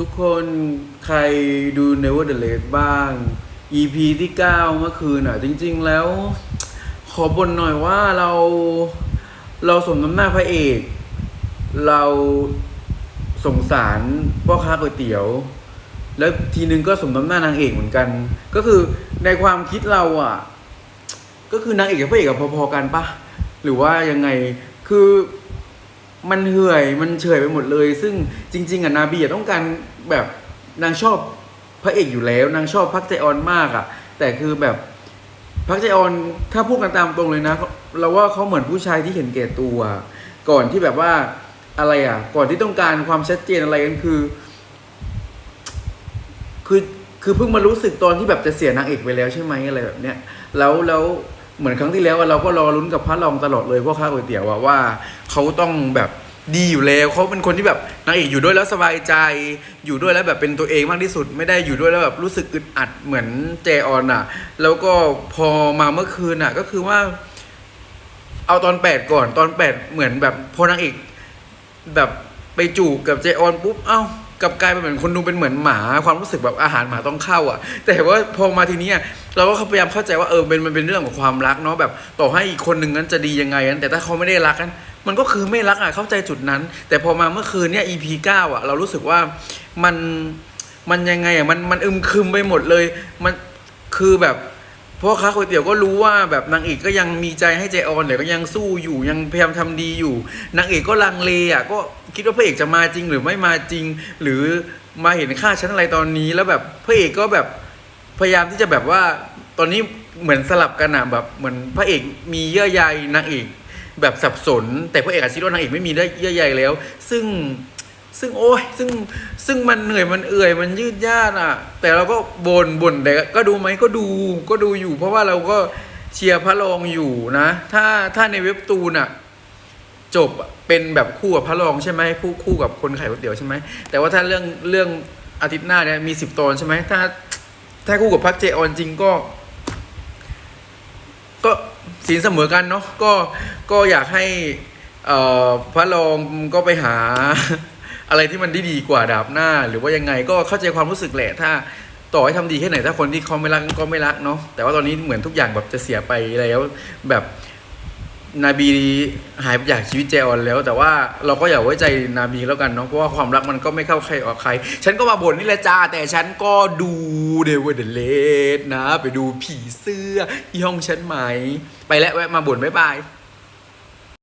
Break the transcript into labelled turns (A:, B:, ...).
A: ทุกคนใครดู Never the Late บ้าง EP ที่ 9 เมื่อคืนอะ จริง ๆ แล้ว ขอบ่นหน่อยว่าเราเราสมน้ำหน้าพระเอก เราสงสารพ่อค้าก๋วยเตี๋ยว แล้วทีนึงก็สมน้ำหน้านางเอกเหมือนกัน ก็คือในความคิดเราอะ ก็คือนางเอกกับพระเอกกับพอๆกันปะหรือว่ายังไงคือ มันเหื่อยมันเฉยไปหมดเลย ซึ่งจริง ๆอะนาบีต้องการแบบนางชอบพระเอกอยู่แล้ว นางชอบพักใจออนมากอะ แต่คือแบบพักใจออนถ้าพูดกันตามตรงเลยนะ เราว่าเขาเหมือนผู้ชายที่เห็นแก่ตัว ก่อนที่แบบว่าอะไรอะ ก่อนที่ต้องการความชัดเจนอะไรกันคือ คือคือเพิ่งมารู้สึกตอนที่แบบจะเสียนางเอกไปแล้วใช่ไหมอะไรแบบเนี้ยแล้วแล้ว เหมือนครั้งที่แล้วเราก็รอลุ้นกับพระรองตลอดเลยเพราะข้าวก๋วยเตี๋ยวว่าเขาต้องแบบดีอยู่แล้วเขาเป็นคนที่แบบนางเอกอยู่ด้วยแล้วสบายใจ อยู่ด้วยแล้วแบบเป็นตัวเองมากที่สุด ไม่ได้อยู่ด้วยแล้วแบบรู้สึกอึดอัดเหมือนเจออนอะ แล้วก็พอมาเมื่อคืนอะ ก็คือว่า เอาตอนแปดก่อนตอนแปดเหมือนแบบพอนางเอกแบบไปจูบกับเจออนปุ๊บเอ้า กับกลายเป็นเหมือนคนดูเป็นเหมือนหมาความรู้สึกแบบอาหารหมาต้องเข้าอะ แต่ว่าพอมาทีนี้เราก็พยายามเข้าใจว่าเออเป็นมันเป็นเรื่องของความรักเนาะแบบต่อให้อีกคนหนึ่งนั้นจะดียังไงนั้นแต่ถ้าเขาไม่ได้รักกันมันก็คือไม่รักอะเข้าใจจุดนั้น แต่พอมาเมื่อคืนเนี่ย EP 9อะ เรารู้สึกว่ามันมันยังไงอะมันมันอึมครึมไปหมดเลย มันคือแบบ พราะค้าก๋วยเตี๋ยวก็รู้ว่าแบบนางเอกก็ยังมีใจให้เจออนแต่ก็ยังสู้อยู่ยังพยายามทำดีอยู่นางเอกก็ลังเลอะก็คิดว่าพระเอกจะมาจริงหรือไม่มาจริง หรือมาเห็นค่าชั้นอะไรตอนนี้ แล้วแบบพระเอกก็แบบพยายามที่จะแบบว่าตอนนี้เหมือนสลับกันอะแบบเหมือนพระเอกมีเยื่อใยนางเอกแบบสับสน แต่พระเอกอาจคิดว่านางเอกไม่มีได้เยื่อใยแล้ว ซึ่ง ซึ่งโอ้ยซึ่งซึ่งมันเหนื่อยมันเอื่อยมันยืดยาดอะ แต่เราก็บน่นบ่นแต่ก็ดูไหมก็ดูก็ดูอยู่ เพราะว่าเราก็เชียร์พระรองอยู่นะ ถ้าถ้าในเว็บตูนอะจบเป็นแบบคู่กับพระรองใช่ไหมคู่คู่กับคนขายก๋วยเตี๋ยวใช่ไหมแต่ว่าถ้าเรื่องเรื่องอาทิตย์หน้าเนี่ยมีสิบตอนใช่ไหมถ้าถ้าคู่กับพักเจออนจริงก็ ก็สินเสมอกันเนาะก็ก็อยากให้เอ่อพระรองก็ไปหา อะไรที่มันไดีดีกว่าดาบหน้า หรือว่ายังไงก็เข้าใจความรู้สึกแหละถ้าต่อให้ทำดีแค่ไหนถ้าคนที่เขาไม่รักก็ไม่รักเนาะแต่ว่าตอนนี้เหมือนทุกอย่างแบบจะเสียไปแล้วแบบนาบีหายไปจากชีวิตเจออนแล้ว แต่ว่าเราก็อย่าไว้ใจนาบีแล้วกันเนาะเพราะว่าความรักมันก็ไม่เข้าใครออกใคร ฉันก็มาบ่นนี่แหละจ้า แต่ฉันก็ดูเดวเดเลสนะ ไปดูผีเสื้อที่ห้องฉันไหม ไปแล้วแวะมาบ่นบ๊ายบาย